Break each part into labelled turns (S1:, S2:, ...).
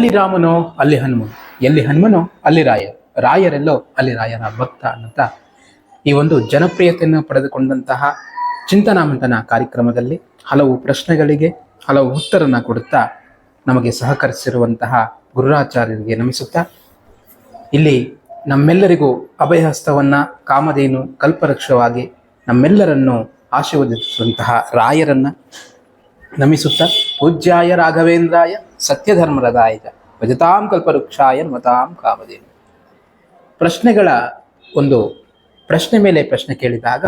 S1: ಎಲ್ಲಿ ರಾಮನೋ, ಅಲ್ಲಿ ಹನುಮನು. ಎಲ್ಲಿ ಹನುಮನೋ, ಅಲ್ಲಿ ರಾಯ. ರಾಯರೆಲ್ಲೋ, ಅಲ್ಲಿ ರಾಯರ ಭಕ್ತ ಅನ್ನುತ್ತಾ ಈ ಒಂದು ಜನಪ್ರಿಯತೆಯನ್ನು ಪಡೆದುಕೊಂಡಂತಹ ಚಿಂತನಾಮಂಥನ ಕಾರ್ಯಕ್ರಮದಲ್ಲಿ ಹಲವು ಪ್ರಶ್ನೆಗಳಿಗೆ, ಹಲವು ಉತ್ತರನ ಕೊಡುತ್ತಾ ನಮಗೆ ಸಹಕರಿಸಿರುವಂತಹ ಗುರುರಾಚಾರ್ಯರಿಗೆ ನಮಿಸುತ್ತಾ ಇಲ್ಲಿ ನಮ್ಮೆಲ್ಲರಿಗೂ ಅಭಯಹಸ್ತವನ್ನ ಕಾಮಧೇನು ಕಲ್ಪವೃಕ್ಷವಾಗಿ ನಮ್ಮೆಲ್ಲರನ್ನು ಆಶೀರ್ವದಿಸುವಂತಹ ರಾಯರನ್ನ ನಮಿಸುತ್ತಾ ಪೂಜ್ಯಾಯ ರಾಘವೇಂದ್ರಾಯ ಸತ್ಯಧರ್ಮರದಾಯಕ ಭಜತಾಂ ಕಲ್ಪವೃಕ್ಷಾಯ ಮತಾಂ ಕಾಮದೇವ ಪ್ರಶ್ನೆಗಳ ಒಂದು ಪ್ರಶ್ನೆ ಮೇಲೆ ಪ್ರಶ್ನೆ ಕೇಳಿದಾಗ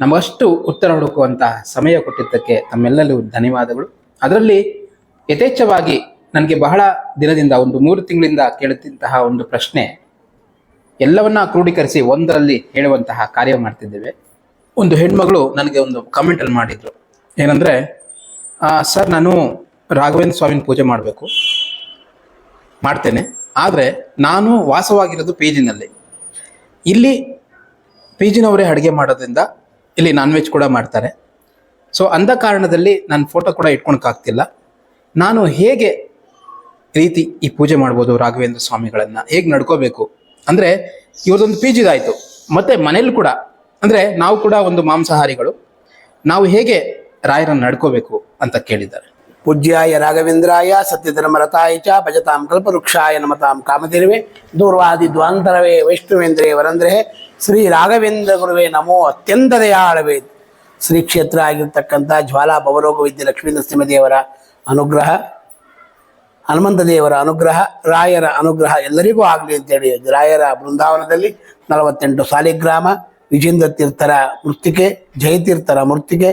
S1: ನಮಗಷ್ಟು ಉತ್ತರ ಹುಡುಕುವಂತಹ ಸಮಯ ಕೊಟ್ಟಿದ್ದಕ್ಕೆ ತಮ್ಮೆಲ್ಲರಿಗೂ ಧನ್ಯವಾದಗಳು. ಅದರಲ್ಲಿ ಯಥೇಚ್ಛವಾಗಿ ನನಗೆ ಬಹಳ ದಿನದಿಂದ ಒಂದು ಮೂರು ತಿಂಗಳಿಂದ ಕೇಳುತ್ತಿದ್ದಂತಹ ಒಂದು ಪ್ರಶ್ನೆ, ಎಲ್ಲವನ್ನ ಕ್ರೋಢೀಕರಿಸಿ ಒಂದರಲ್ಲಿ ಹೇಳುವಂತಹ ಕಾರ್ಯ ಮಾಡ್ತಿದ್ದೇವೆ. ಒಂದು ಹೆಣ್ಮಗಳು ನನಗೆ ಒಂದು ಕಮೆಂಟಲ್ಲಿ ಮಾಡಿದ್ರು. ಏನಂದ್ರೆ ಸರ್, ನಾನು ರಾಘವೇಂದ್ರ ಸ್ವಾಮಿನ ಪೂಜೆ ಮಾಡಬೇಕು. ಮಾಡ್ತೇನೆ. ಆದರೆ ನಾನು ವಾಸವಾಗಿರೋದು ಪಿ ಜಿನಲ್ಲಿ. ಇಲ್ಲಿ ಪಿ ಜಿನವರೇ ಅಡುಗೆ ಮಾಡೋದ್ರಿಂದ ಇಲ್ಲಿ ನಾನ್ ವೆಜ್ ಕೂಡ ಮಾಡ್ತಾರೆ. ಸೊ ಅಂದ ಕಾರಣದಲ್ಲಿ ನನ್ನ ಫೋಟೋ ಕೂಡ ಇಟ್ಕೊಳಕ್ಕಾಗ್ತಿಲ್ಲ ನಾನು ಹೇಗೆ ರೀತಿ ಈ ಪೂಜೆ ಮಾಡ್ಬೋದು ರಾಘವೇಂದ್ರ ಸ್ವಾಮಿಗಳನ್ನು? ಹೇಗೆ ನಡ್ಕೋಬೇಕು? ಅಂದರೆ, ಇವ್ರದೊಂದು ಪಿ ಜಿದಾಯಿತು. ಮತ್ತು ಮನೇಲಿ ಕೂಡ, ಅಂದರೆ ನಾವು ಕೂಡ ಒಂದು ಮಾಂಸಾಹಾರಿಗಳು. ನಾವು ಹೇಗೆ ರಾಯರನ್ನು ನಡ್ಕೋಬೇಕು ಅಂತ ಕೇಳಿದ್ದಾರೆ.
S2: ಪೂಜ್ಯಾಯ ರಾಘವೇಂದ್ರಾಯ ಸತ್ಯಧರ್ಮರತಾಯ ಚ ಭಜತಾಂ ಕಲ್ಪವೃಕ್ಷಾಯ ನಮತಾಂ ಕಾಮತಿರುವೆ ದೂರ್ವಾದಿ ದ್ವಾಂತರವೇ ವೈಷ್ಣವೇಂದ್ರೇ ವರಂದ್ರೆ. ಶ್ರೀ ರಾಘವೇಂದ್ರ ಗುರುವೇ ನಮೋ ಅತ್ಯಂತ ದಯಾಳವೇ. ಶ್ರೀ ಕ್ಷೇತ್ರ ಆಗಿರ್ತಕ್ಕಂಥ ಜ್ವಾಲಾ ಭವರೋಗ ವಿದ್ಯೆ ಲಕ್ಷ್ಮೀ ನರಸಿಂಹದೇವರ ಅನುಗ್ರಹ, ಹನುಮಂತ ದೇವರ ಅನುಗ್ರಹ, ರಾಯರ ಅನುಗ್ರಹ ಎಲ್ಲರಿಗೂ ಆಗಲಿ ಅಂತೇಳಿ ರಾಯರ ಬೃಂದಾವನದಲ್ಲಿ ನಲವತ್ತೆಂಟು ಸಾಲಿಗ್ರಾಮ, ವಿಜೇಂದ್ರ ತೀರ್ಥರ ಮೃತ್ತಿಕೆ ಜಯತೀರ್ಥರ ಮೃತ್ತಿಕೆ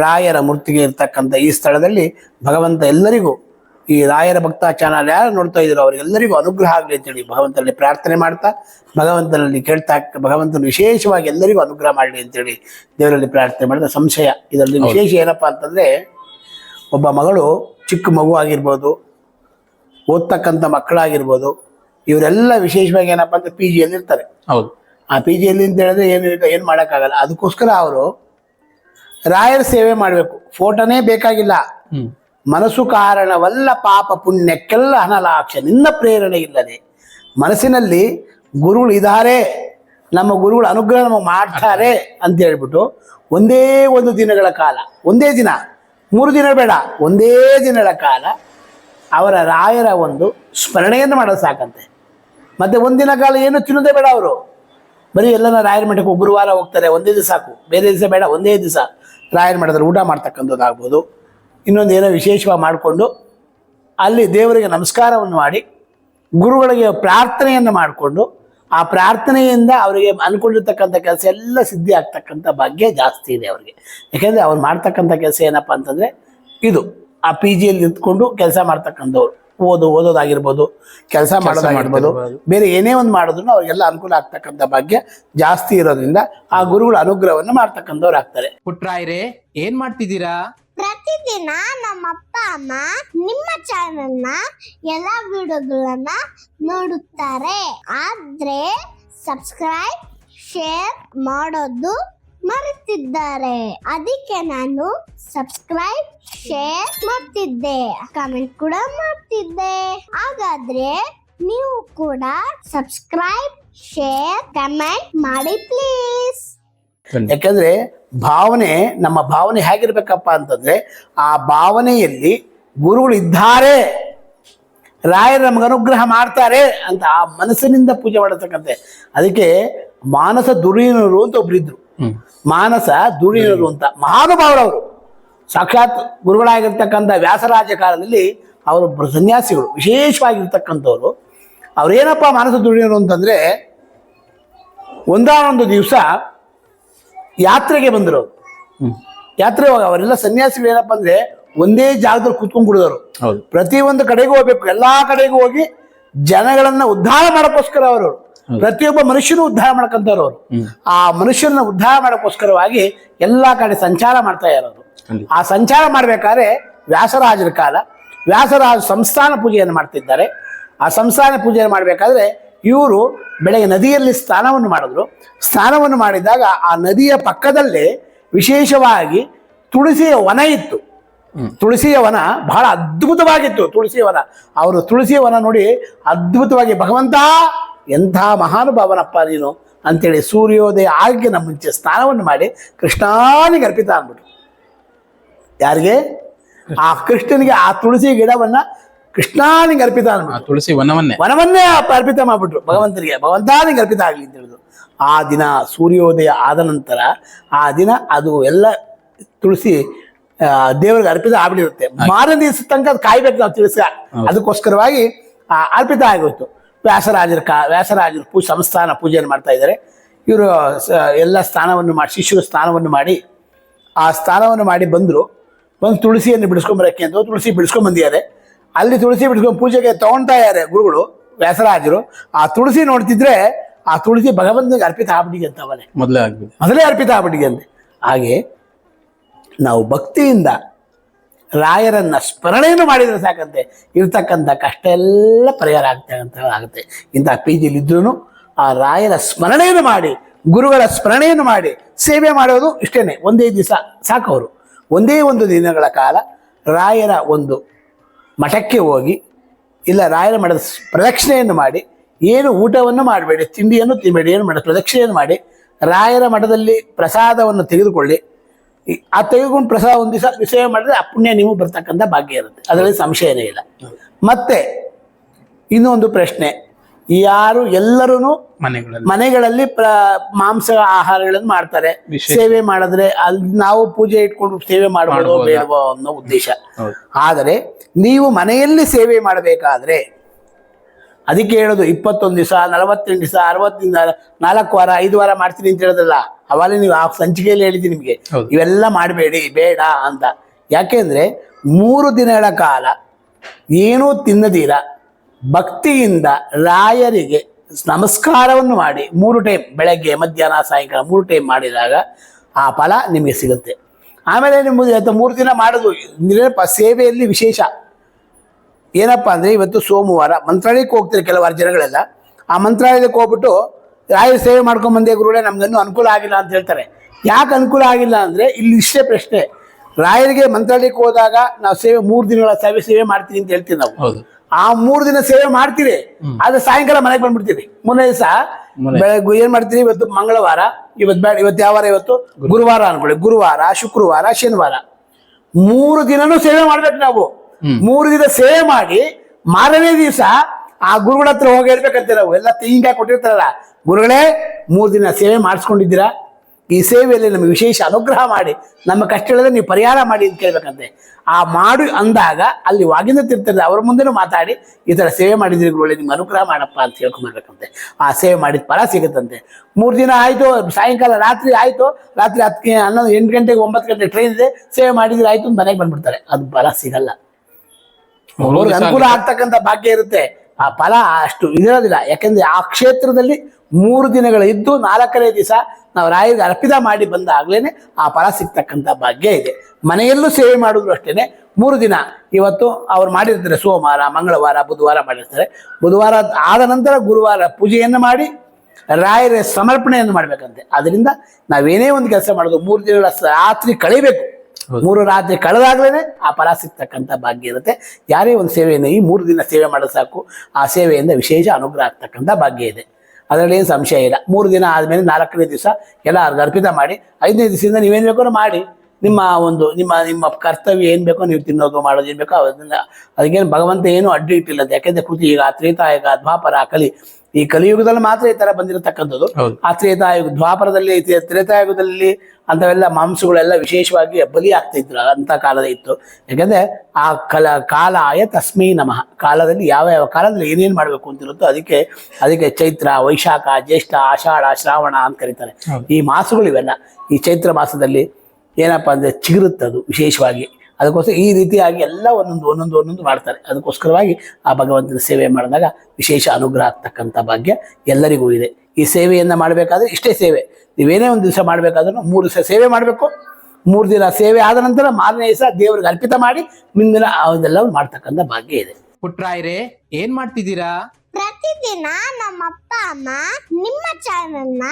S2: ರಾಯರ ಮೂರ್ತಿಗೆ ಇರ್ತಕ್ಕಂಥ ಈ ಸ್ಥಳದಲ್ಲಿ ಭಗವಂತ ಎಲ್ಲರಿಗೂ ಈ ರಾಯರ ಭಕ್ತ ಚಾನಲ್ ಯಾರು ನೋಡ್ತಾ ಇದ್ರು ಅವರಿಗೆಲ್ಲರಿಗೂ ಅನುಗ್ರಹ ಆಗಲಿ ಅಂತೇಳಿ ಭಗವಂತನಲ್ಲಿ ಪ್ರಾರ್ಥನೆ ಮಾಡ್ತಾ ಭಗವಂತನಲ್ಲಿ ಕೇಳ್ತಾ ಭಗವಂತನ ವಿಶೇಷವಾಗಿ ಎಲ್ಲರಿಗೂ ಅನುಗ್ರಹ ಮಾಡಲಿ ಅಂತೇಳಿ ದೇವರಲ್ಲಿ ಪ್ರಾರ್ಥನೆ ಮಾಡಿದ ಸಂಶಯ. ಇದರಲ್ಲಿ ವಿಶೇಷ ಏನಪ್ಪ ಅಂತಂದ್ರೆ ಒಬ್ಬ ಮಗಳು ಚಿಕ್ಕ ಮಗು ಆಗಿರ್ಬೋದು ಓದ್ತಕ್ಕಂಥ ಮಕ್ಕಳಾಗಿರ್ಬೋದು ಇವರೆಲ್ಲ ವಿಶೇಷವಾಗಿ ಏನಪ್ಪ ಅಂತ ಪಿ ಜಿಯಲ್ಲಿ ಇರ್ತಾರೆ
S1: ಹೌದು.
S2: ಆ ಪಿ ಜಿಯಲ್ಲಿ ಅಂತ ಹೇಳಿದ್ರೆ ಏನು ಏನು ಮಾಡೋಕ್ಕಾಗಲ್ಲ. ಅದಕ್ಕೋಸ್ಕರ ಅವರು ರಾಯರ ಸೇವೆ ಮಾಡಬೇಕು. ಫೋಟೋನೇ ಬೇಕಾಗಿಲ್ಲ. ಮನಸ್ಸು ಕಾರಣವಲ್ಲ ಪಾಪ ಪುಣ್ಯಕ್ಕೆಲ್ಲ ಅನಲಾಕ್ಷ ನಿನ್ನ ಪ್ರೇರಣೆ ಇಲ್ಲದೆ ಮನಸ್ಸಿನಲ್ಲಿ ಗುರುಗಳು ಇದ್ದಾರೆ ನಮ್ಮ ಗುರುಗಳು ಅನುಗ್ರಹ ನಮಗೆ ಮಾಡ್ತಾರೆ ಅಂತ ಹೇಳ್ಬಿಟ್ಟು ಒಂದೇ ಒಂದು ದಿನಗಳ ಕಾಲ. ಒಂದೇ ದಿನ. ಮೂರು ದಿನ ಬೇಡ. ಒಂದೇ ದಿನಗಳ ಕಾಲ ಅವರ ರಾಯರ ಒಂದು ಸ್ಮರಣೆಯನ್ನು ಮಾಡೋದು ಸಾಕಂತೆ. ಮತ್ತೆ ಒಂದಿನ ಕಾಲ ಏನು ತಿನ್ನೋದೇ ಬೇಡ ಅವರು. ಬರೀ ಎಲ್ಲನ ರಾಯರ ಮಠಕ್ಕೆ ಗುರುವಾರ ಹೋಗ್ತಾರೆ. ಒಂದೇ ದಿವಸ ಸಾಕು. ಬೇರೆ ದಿವಸ ಬೇಡ. ಒಂದೇ ದಿವಸ. ರಾಯರ ಮಠದಲ್ಲಿ ಊಟ ಮಾಡ್ತಕ್ಕಂಥದ್ದಾಗ್ಬೋದು. ಇನ್ನೊಂದು ಏನೋ ವಿಶೇಷವಾಗಿ ಮಾಡಿಕೊಂಡು ಅಲ್ಲಿ ದೇವರಿಗೆ ನಮಸ್ಕಾರವನ್ನು ಮಾಡಿ ಗುರುಗಳಿಗೆ ಪ್ರಾರ್ಥನೆಯನ್ನು ಮಾಡಿಕೊಂಡು ಆ ಪ್ರಾರ್ಥನೆಯಿಂದ ಅವರಿಗೆ ಅನ್ಕೊಂಡಿರ್ತಕ್ಕಂಥ ಕೆಲಸ ಎಲ್ಲ ಸಿದ್ಧಿ ಆಗ್ತಕ್ಕಂಥ ಭಾಗ್ಯ ಜಾಸ್ತಿ ಇದೆ ಅವರಿಗೆ. ಯಾಕೆಂದರೆ ಅವ್ರು ಮಾಡ್ತಕ್ಕಂಥ ಕೆಲಸ ಏನಪ್ಪ ಅಂತಂದರೆ ಇದು. ಆ ಪಿ ಜಿಯಲ್ಲಿ ನಿಂತ್ಕೊಂಡು ಕೆಲಸ ಮಾಡ್ತಕ್ಕಂಥವ್ರು. ಓದು ಓದೋದಾಗಿರ್ಬೋದು ಕೆಲಸ ಮಾಡೋದಾಗಿರ್ಬೋದು. ಬೇರೆ ಏನೇ ಒಂದು ಮಾಡಿದ್ರು ಅವ್ರಿಗೆಲ್ಲ ಅನುಕೂಲ ಆಗ್ತಕ್ಕಂಥ ಭಾಗ್ಯ ಜಾಸ್ತಿ ಇರೋದ್ರಿಂದ ಆ ಗುರುಗಳ ಅನುಗ್ರಹವನ್ನು ಮಾಡ್ತಕ್ಕಂಥವ್ರು ಆಗ್ತಾರೆ.
S1: ಪುಟ್ರಾಯ್ರೆ ಏನ್ ಮಾಡ್ತಿದ್ದೀರಾ?
S3: ಪ್ರತಿದಿನ ನಮ್ಮ ಅಪ್ಪ ಅಮ್ಮ ನಿಮ್ಮ ಚಾನೆಲ್ನ ಎಲ್ಲಾ ವಿಡಿಯೋಗಳನ್ನ ನೋಡುತ್ತಾರೆ. ಆದ್ರೆ ಸಬ್ಸ್ಕ್ರೈಬ್ ಶೇರ್ ಮಾಡೋದು ಮರೆತಿದ್ದಾರೆ. ಅದಕ್ಕೆ ನಾನು ಸಬ್ಸ್ಕ್ರೈಬ್ ಶೇರ್ ಮಾಡ್ತಿದ್ದೆ. ಕಮೆಂಟ್ ಕೂಡ ಮಾಡ್ತಿದ್ದೆ. ಹಾಗಾದ್ರೆ ನೀವು ಕೂಡ ಸಬ್ಸ್ಕ್ರೈಬ್ ಶೇರ್ ಕಮೆಂಟ್ ಮಾಡಿ ಪ್ಲೀಸ್
S2: ಯಾಕಂದ್ರೆ ಭಾವನೆ, ನಮ್ಮ ಭಾವನೆ ಹೇಗಿರ್ಬೇಕಪ್ಪ ಅಂತಂದ್ರೆ ಆ ಭಾವನೆಯಲ್ಲಿ ಗುರುಗಳು ಇದ್ದಾರೆ ರಾಯರು ನಮಗೆ ಅನುಗ್ರಹ ಮಾಡ್ತಾರೆ ಅಂತ ಆ ಮನಸ್ಸಿನಿಂದ ಪೂಜೆ ಮಾಡತಕ್ಕಂತೆ. ಅದಕ್ಕೆ ಮಾನಸ ದುರೀನರು ಅಂತ ಒಬ್ರಿದ್ರು.
S1: ಹ್ಮ್
S2: ಮಾನಸ ದುರೀನರು ಅಂತ. ಮಹಾನುಭಾವರವರು. ಸಾಕ್ಷಾತ್ ಗುರುಗಳಾಗಿರ್ತಕ್ಕಂಥ ವ್ಯಾಸರಾಜ ಕಾಲದಲ್ಲಿ ಅವರು ಸನ್ಯಾಸಿಗಳು ವಿಶೇಷವಾಗಿರ್ತಕ್ಕಂಥವ್ರು. ಅವ್ರೇನಪ್ಪ ಮಾನಸ ದುಡಿಯೋರು ಅಂತಂದರೆ ಒಂದಾನೊಂದು ದಿವಸ ಯಾತ್ರೆಗೆ ಬಂದರು. ಯಾತ್ರೆ ಹೋಗ ಅವರೆಲ್ಲ ಸನ್ಯಾಸಿಗಳು ಏನಪ್ಪ ಅಂದ್ರೆ ಒಂದೇ ಜಾಗದಲ್ಲಿ ಕೂತ್ಕೊಂಡು ಬಿಡಿದವರು.
S1: ಹೌದು.
S2: ಪ್ರತಿ ಒಂದು ಕಡೆಗೂ ಹೋಗ್ಬೇಕು. ಎಲ್ಲಾ ಕಡೆಗೂ ಹೋಗಿ ಜನಗಳನ್ನ ಉದ್ಧಾರ ಮಾಡೋಕ್ಕೋಸ್ಕರ ಅವರು. ಪ್ರತಿಯೊಬ್ಬ ಮನುಷ್ಯನು ಉದ್ಧಾರ ಮಾಡ್ಕೊಂತಾರ ಅವರು ಆ ಮನುಷ್ಯನ ಉದ್ಧಾರ ಮಾಡೋಕ್ಕೋಸ್ಕರವಾಗಿ ಎಲ್ಲಾ ಕಡೆ ಸಂಚಾರ ಮಾಡ್ತಾ ಇರೋರು ಆ ಸಂಚಾರ ಮಾಡ್ಬೇಕಾದ್ರೆ ವ್ಯಾಸರಾಜರ ಕಾಲ. ವ್ಯಾಸರಾಜ ಸಂಸ್ಥಾನ ಪೂಜೆಯನ್ನು ಮಾಡ್ತಿದ್ದಾರೆ. ಆ ಸಂಸ್ಥಾನ ಪೂಜೆಯನ್ನು ಮಾಡಬೇಕಾದ್ರೆ ಇವರು ಬೆಳಗ್ಗೆ ನದಿಯಲ್ಲಿ ಸ್ನಾನವನ್ನು ಮಾಡಿದ್ರು. ಸ್ನಾನವನ್ನು ಮಾಡಿದಾಗ ಆ ನದಿಯ ಪಕ್ಕದಲ್ಲೇ ವಿಶೇಷವಾಗಿ ತುಳಸಿಯ ವನ ಇತ್ತು. ತುಳಸಿಯ ವನ ಬಹಳ ಅದ್ಭುತವಾಗಿತ್ತು. ತುಳಸಿಯ ವನ. ಅವರು ತುಳಸಿಯ ವನ ನೋಡಿ ಅದ್ಭುತವಾಗಿ ಭಗವಂತ ಎಂಥ ಮಹಾನುಭಾವನಪ್ಪ ನೀನು ಅಂತೇಳಿ ಸೂರ್ಯೋದಯ ಆಗಿನ ಮುಂಚೆ ಸ್ನಾನವನ್ನು ಮಾಡಿ ಕೃಷ್ಣನಿಗೆ ಅರ್ಪಿತ ಅಂದ್ಬಿಟ್ಟು ಯಾರಿಗೆ? ಆ ಕೃಷ್ಣನಿಗೆ ಆ ತುಳಸಿ ಗಿಡವನ್ನ ಕೃಷ್ಣನಿಗೆ ಅರ್ಪಿತ ಅಂದ್ಬಿಟ್ಟು
S1: ತುಳಸಿ ವನವನ್ನೇ.
S2: ವನವನ್ನೇ ಅರ್ಪಿತ ಮಾಡ್ಬಿಟ್ರು ಭಗವಂತನಿಗೆ. ಭಗವಂತನಿಗೆ ಅರ್ಪಿತ ಆಗಲಿ ಅಂತ ಹೇಳಿದ್ರು. ಆ ದಿನ ಸೂರ್ಯೋದಯ ಆದ ನಂತರ ಆ ದಿನ ಅದು ಎಲ್ಲ ತುಳಸಿ ದೇವರಿಗೆ ಅರ್ಪಿತ ಆಗ್ಬಿಟ್ಟಿರುತ್ತೆ. ಮಾರನೇ ದಿವಸ ತನಕ ಅದು ಕಾಯ್ಬೇಕು ನಾವು ತಿಳಿಸ ಅದಕ್ಕೋಸ್ಕರವಾಗಿ ಆ, ಅರ್ಪಿತ ಆಗೋಯ್ತು. ವ್ಯಾಸರಾಜರ ಕಾ ವ್ಯಾಸರಾಜರು ಪೂ ಸಂಸ್ಥಾನ ಪೂಜೆಯನ್ನು ಮಾಡ್ತಾ ಇದ್ದಾರೆ. ಇವರು ಎಲ್ಲ ಸ್ಥಾನವನ್ನು ಮಾಡಿ ಶಿಶು ಸ್ನಾನವನ್ನು ಮಾಡಿ ಆ ಸ್ಥಾನವನ್ನು ಮಾಡಿ ಬಂದರು. ಬಂದು ತುಳಸಿಯನ್ನು ಬಿಡಿಸ್ಕೊಂಬರಕ್ಕೆ ಅಂತ ತುಳಸಿ ಬಿಡಿಸ್ಕೊಂಬಂದಿದ್ದಾರೆ. ಅಲ್ಲಿ ತುಳಸಿ ಬಿಡಿಸ್ಕೊಂಡು ಪೂಜೆಗೆ ತಗೊಳ್ತಾ ಇದ್ದಾರೆ ಗುರುಗಳು ವ್ಯಾಸರಾಜರು. ಆ ತುಳಸಿ ನೋಡ್ತಿದ್ರೆ ಆ ತುಳಸಿ ಭಗವಂತನಿಗೆ ಅರ್ಪಿತ ಆಗ್ಬಿಟ್ಟಿಗೆ ಅಂತ ಅವನೇ.
S1: ಮೊದಲೇ ಆಗ್ಬಿಟ್ಟು
S2: ಮೊದಲೇ ಅರ್ಪಿತ ಆಗ್ಬಿಟ್ಟಿಗೆ ಅಂತೆ. ಹಾಗೆ ನಾವು ಭಕ್ತಿಯಿಂದ ರಾಯರನ್ನ ಸ್ಮರಣೆಯನ್ನು ಮಾಡಿದರೆ ಸಾಕಂತೆ. ಇರ್ತಕ್ಕಂಥ ಕಷ್ಟ ಎಲ್ಲ ಪರಿಹಾರ ಅಂತ ಆಗುತ್ತೆ. ಇಂಥ ಪಿ ಜಿಲಿದ್ರೂ ಆ ರಾಯರ ಸ್ಮರಣೆಯನ್ನು ಮಾಡಿ, ಗುರುಗಳ ಸ್ಮರಣೆಯನ್ನು ಮಾಡಿ, ಸೇವೆ ಮಾಡೋದು ಇಷ್ಟೇನೆ. ಒಂದೇ ದಿವಸ ಸಾಕವರು ಒಂದೇ ಒಂದು ದಿನಗಳ ಕಾಲ ರಾಯರ ಒಂದು ಮಠಕ್ಕೆ ಹೋಗಿ, ಇಲ್ಲ ರಾಯರ ಮಠದ ಪ್ರದಕ್ಷಿಣೆಯನ್ನು ಮಾಡಿ, ಏನು ಊಟವನ್ನು ಮಾಡಬೇಡಿ, ತಿಂಡಿಯನ್ನು ತಿನ್ನಬೇಡಿ ಏನು ಮಾಡಿ ಪ್ರದಕ್ಷಿಣೆಯನ್ನು ಮಾಡಿ, ರಾಯರ ಮಠದಲ್ಲಿ ಪ್ರಸಾದವನ್ನು ತೆಗೆದುಕೊಳ್ಳಿ ಆ ತೆಗೆದುಕೊಂಡು ಪ್ರಸಾದ ಒಂದು ದಿವಸ ಸೇವೆ ಮಾಡಿದ್ರೆ ಆ ಪುಣ್ಯ ನೀವು ಬರ್ತಕ್ಕಂಥ ಭಾಗ್ಯ ಇರುತ್ತೆ. ಅದರಲ್ಲಿ ಸಂಶಯನೇ ಇಲ್ಲ. ಮತ್ತೆ ಇನ್ನೊಂದು ಪ್ರಶ್ನೆ ಯಾರು ಎಲ್ಲರೂ
S1: ಮನೆಗಳಲ್ಲಿ.
S2: ಮನೆಗಳಲ್ಲಿ ಪ್ರ ಮಾಂಸ ಆಹಾರಗಳನ್ನು ಮಾಡ್ತಾರೆ. ಸೇವೆ ಮಾಡಿದ್ರೆ ಅಲ್ಲಿ ನಾವು ಪೂಜೆ ಇಟ್ಕೊಂಡು ಸೇವೆ
S1: ಮಾಡಬಹುದು?
S2: ಬೇಡವೋ ಅನ್ನೋ ಉದ್ದೇಶ. ಆದರೆ ನೀವು ಮನೆಯಲ್ಲಿ ಸೇವೆ ಮಾಡಬೇಕಾದ್ರೆ ಅದಕ್ಕೆ ಹೇಳೋದು ಇಪ್ಪತ್ತೊಂದು ದಿವಸ ನಲವತ್ತೆಂಟು ದಿವಸ ಅರವತ್ತಿಂದ ನಾಲ್ಕು ವಾರ ಐದು ವಾರ ಮಾಡ್ತೀನಿ ಅಂತ ಹೇಳೋದಲ್ಲ ಅವಾಗಲೇ ನೀವು ಆ ಸಂಚಿಕೆಯಲ್ಲಿ ಹೇಳಿದ್ದೀನಿ ನಿಮಗೆ. ಇವೆಲ್ಲ ಮಾಡಬೇಡಿ ಬೇಡ ಅಂತ. ಯಾಕೆಂದರೆ ಮೂರು ದಿನಗಳ ಕಾಲ ಏನೂ ತಿನ್ನದಿರ ಭಕ್ತಿಯಿಂದ ರಾಯರಿಗೆ ನಮಸ್ಕಾರವನ್ನು ಮಾಡಿ ಮೂರು ಟೈಮ್ ಬೆಳಗ್ಗೆ ಮಧ್ಯಾಹ್ನ ಸಾಯಂಕಾಲ ಮೂರು ಟೈಮ್ ಮಾಡಿದಾಗ ಆ ಫಲ ನಿಮಗೆ ಸಿಗುತ್ತೆ. ಆಮೇಲೆ ನಿಮ್ಮದು ಮೂರು ದಿನ ಮಾಡೋದು ಸೇವೆಯಲ್ಲಿ ವಿಶೇಷ. ಏನಪ್ಪ ಅಂದರೆ ಇವತ್ತು ಸೋಮವಾರ ಮಂತ್ರಾಲಯಕ್ಕೆ ಹೋಗ್ತಾರೆ ಕೆಲವಾರು ಜನಗಳೆಲ್ಲ ಆ ಮಂತ್ರಾಲಯಕ್ಕೆ ಹೋಗ್ಬಿಟ್ಟು ರಾಯರ ಸೇವೆ ಮಾಡ್ಕೊಂಡ್ ಬಂದೆ ಗುರುಗಳೇ ನಮ್ಗನ್ನು ಅನುಕೂಲ ಆಗಿಲ್ಲ ಅಂತ ಹೇಳ್ತಾರೆ. ಯಾಕೆ ಅನುಕೂಲ ಆಗಿಲ್ಲ ಅಂದರೆ ಇಲ್ಲಿ ಇಷ್ಟೇ ಪ್ರಶ್ನೆ. ರಾಯರಿಗೆ ಮಂತ್ರಾಲಯಕ್ಕೆ ಹೋದಾಗ ನಾವು ಸೇವೆ ಮೂರು ದಿನಗಳ ಸೇವೆ ಸೇವೆ ಮಾಡ್ತೀವಿ ಅಂತ ಹೇಳ್ತೀವಿ ನಾವು. ಆ ಮೂರು ದಿನ ಸೇವೆ ಮಾಡ್ತೀವಿ ಆದ್ರೆ ಸಾಯಂಕಾಲ ಮನೆಗೆ ಬಂದ್ಬಿಡ್ತೀವಿ ಮೊನ್ನೆ ದಿವಸ. ಬೆಳಗ್ಗೆ ಏನ್ ಮಾಡ್ತೀವಿ ಇವತ್ತು ಮಂಗಳವಾರ ಇವತ್ತು ಬೇಡ ಇವತ್ತು ಯಾವ ವಾರ ಇವತ್ತು? ಗುರುವಾರ ಅನ್ಕೊಳ್ಳಿ. ಗುರುವಾರ ಶುಕ್ರವಾರ ಶನಿವಾರ. ಮೂರು ದಿನನೂ ಸೇವೆ ಮಾಡ್ಬೇಕು ನಾವು. ಮೂರು ದಿನ ಸೇವೆ ಮಾಡಿ ಮಾರನೇ ದಿವಸ ಆ ಗುರುಗಳ ಹತ್ರ ಹೋಗಿ ಹೇಳ್ಬೇಕಂತೆ ನಾವು ಎಲ್ಲ ತೆಂಗಿನಕಾಯಿ ಕೊಟ್ಟಿರ್ತಾರಲ್ಲ. ಗುರುಗಳೇ, ಮೂರು ದಿನ ಸೇವೆ ಮಾಡಿಸ್ಕೊಂಡಿದ್ದೀರಾ? ಈ ಸೇವೆಯಲ್ಲಿ ನಮಗೆ ವಿಶೇಷ ಅನುಗ್ರಹ ಮಾಡಿ, ನಮ್ಮ ಕಷ್ಟಗಳನ್ನ ನೀವು ಪರಿಹಾರ ಮಾಡಿ ಅಂತ ಕೇಳ್ಬೇಕಂತೆ. ಆ ಮಾಡು ಅಂದಾಗ ಅಲ್ಲಿ ವಾಗಿಂದ ತಿರ್ತಾರೆ ಅವ್ರ ಮುಂದೆನೂ ಮಾತಾಡಿ, ಈ ಥರ ಸೇವೆ ಮಾಡಿದ್ರಿ ಗುರುಗಳೇ, ನಿಮ್ಗೆ ಅನುಗ್ರಹ ಮಾಡಪ್ಪ ಅಂತ ಹೇಳ್ಕೊಂಡ್ಬರ್ಬೇಕಂತೆ ಆ ಸೇವೆ ಮಾಡಿದ ಫಲ ಸಿಗುತ್ತಂತೆ. ಮೂರು ದಿನ ಆಯಿತು, ಸಾಯಂಕಾಲ ರಾತ್ರಿ ಆಯಿತು, ರಾತ್ರಿ ಹತ್ತು ಹನ್ನೊಂದು, ಎಂಟು ಗಂಟೆಗೆ ಒಂಬತ್ತು ಗಂಟೆ ಟ್ರೈನ್ ಇದೆ, ಸೇವೆ ಮಾಡಿದ್ರೆ ಆಯಿತು ಮನೆಗೆ ಬಂದ್ಬಿಡ್ತಾರೆ. ಅದು ಫಲ ಸಿಗಲ್ಲ. ಅವ್ರಿಗೆ ಅನುಕೂಲ ಆಗ್ತಕ್ಕಂಥ ಭಾಗ್ಯ ಇರುತ್ತೆ. ಆ ಫಲ ಅಷ್ಟು ಇರೋದಿಲ್ಲ. ಯಾಕಂದ್ರೆ ಆ ಕ್ಷೇತ್ರದಲ್ಲಿ ಮೂರು ದಿನಗಳು ಇದ್ದು ನಾಲ್ಕನೇ ದಿವಸ ನಾವು ರಾಯರಿಗೆ ಅರ್ಪಿತ ಮಾಡಿ ಬಂದಾಗ್ಲೇನೆ ಆ ಫಲ ಸಿಗ್ತಕ್ಕಂಥ ಭಾಗ್ಯ ಇದೆ. ಮನೆಯಲ್ಲೂ ಸೇವೆ ಮಾಡಿದ್ರು ಅಷ್ಟೇನೆ. ಮೂರು ದಿನ ಇವತ್ತು ಅವ್ರು ಮಾಡಿರ್ತಾರೆ. ಸೋಮವಾರ ಮಂಗಳವಾರ ಬುಧವಾರ ಮಾಡಿರ್ತಾರೆ. ಬುಧವಾರ ಆದ ನಂತರ ಗುರುವಾರ ಪೂಜೆಯನ್ನು ಮಾಡಿ ರಾಯರ ಸಮರ್ಪಣೆಯನ್ನು ಮಾಡ್ಬೇಕಂತೆ. ಅದರಿಂದ ನಾವೇನೇ ಒಂದು ಕೆಲಸ ಮಾಡೋದು ಮೂರು ದಿನಗಳ ರಾತ್ರಿ ಕಳಿಬೇಕು. ಮೂರು ರಾತ್ರಿ ಕಳೆದಾಗ್ಲೇ ಆ ಫಲ ಸಿಗ್ತಕ್ಕಂಥ ಭಾಗ್ಯ ಇರುತ್ತೆ. ಯಾರೇ ಒಂದು ಸೇವೆಯನ್ನು ಈ ಮೂರು ದಿನ ಸೇವೆ ಮಾಡೋದು ಸಾಕು, ಆ ಸೇವೆಯಿಂದ ವಿಶೇಷ ಅನುಗ್ರಹ ಆಗ್ತಕ್ಕಂಥ ಭಾಗ್ಯ ಇದೆ. ಅದರಲ್ಲಿ ಏನು ಸಂಶಯ ಇಲ್ಲ. ಮೂರು ದಿನ ಆದಮೇಲೆ ನಾಲ್ಕನೇ ದಿವಸ ಎಲ್ಲ ಅರ್ಪಿತ ಮಾಡಿ, ಐದನೇ ದಿವಸದಿಂದ ನೀವೇನು ಬೇಕೋ ಮಾಡಿ. ನಿಮ್ಮ ಒಂದು, ನಿಮ್ಮ ನಿಮ್ಮ ಕರ್ತವ್ಯ ಏನು ಬೇಕೋ ನೀವು ತಿನ್ನೋದು ಮಾಡೋದು ಏನು ಬೇಕೋ ಅದನ್ನ ಅದಕ್ಕೇನು ಭಗವಂತ ಏನು ಅಡ್ಡಿ ಇಟ್ಟಿಲ್ಲ. ಯಾಕೆಂದ್ರೆ ಕೃತಿ ಈಗ ತ್ರೇತಾಯಕ ದ್ವಾಪರ ಕಲಿ ಈ ಕಲಿಯುಗದಲ್ಲಿ ಮಾತ್ರ ಈ ತರ ಬಂದಿರತಕ್ಕಂಥದ್ದು. ಆ ತ್ರೇತಾಯುಗ ದ್ವಾಪರದಲ್ಲಿ ತ್ರೇ- ತ್ರೇತಾಯುಗದಲ್ಲಿ ಅಂತವೆಲ್ಲ ಮಾಂಸಗಳೆಲ್ಲ ವಿಶೇಷವಾಗಿ ಬಲಿ ಆಗ್ತಾ ಇದ್ರು ಅಂತ ಕಾಲದ ಇತ್ತು. ಯಾಕಂದ್ರೆ ಆ ಕಲ ಕಾಲ ಆಯ ತಸ್ಮೈ ನಮಃ. ಕಾಲದಲ್ಲಿ ಯಾವ ಯಾವ ಕಾಲದಲ್ಲಿ ಏನೇನು ಮಾಡಬೇಕು ಅಂತಿರುತ್ತೋ ಅದಕ್ಕೆ ಅದಕ್ಕೆ ಚೈತ್ರ ವೈಶಾಖ ಜ್ಯೇಷ್ಠ ಆಷಾಢ ಶ್ರಾವಣ ಅಂತ ಕರೀತಾರೆ. ಈ ಮಾಸಗಳು ಇವೆಲ್ಲ ಈ ಚೈತ್ರ ಮಾಸದಲ್ಲಿ ಏನಪ್ಪಾ ಅಂದ್ರೆ ಚಿಗುರುತ್ತದು ವಿಶೇಷವಾಗಿ. ಅದಕ್ಕೋಸ್ಕರ ಈ ರೀತಿಯಾಗಿ ಎಲ್ಲ ಒಂದೊಂದು ಒಂದೊಂದು ಒಂದೊಂದು ಮಾಡ್ತಾರೆ. ಅದಕ್ಕೋಸ್ಕರವಾಗಿ ಆ ಭಗವಂತನ ಸೇವೆ ಮಾಡಿದಾಗ ವಿಶೇಷ ಅನುಗ್ರಹ ಆಗ್ತಕ್ಕಂಥ ಭಾಗ್ಯ ಎಲ್ಲರಿಗೂ ಇದೆ. ಈ ಸೇವೆಯನ್ನು ಮಾಡಬೇಕಾದ್ರೆ ಇಷ್ಟೇ ಸೇವೆ. ನೀವೇನೇ ಒಂದು ದಿವಸ ಮಾಡಬೇಕಾದ್ರೂ ಮೂರು ದಿವಸ ಸೇವೆ ಮಾಡಬೇಕು. ಮೂರು ದಿನ ಸೇವೆ ಆದ ನಂತರ ಮಾರನೇ ದಿವಸ ದೇವರಿಗೆ ಅರ್ಪಿತ ಮಾಡಿ ಮುಂದಿನ ಅದೆಲ್ಲ ಮಾಡ್ತಕ್ಕಂಥ ಭಾಗ್ಯ ಇದೆ.
S1: ಪುಟ್ರಾಯ್ರೆ ಏನ್ ಮಾಡ್ತಿದ್ದೀರಾ?
S3: ಪ್ರತಿದಿನ ನಮ್ಮ ಅಪ್ಪ ಅಮ್ಮ ನಿಮ್ಮ ಚಾನಲ್ನ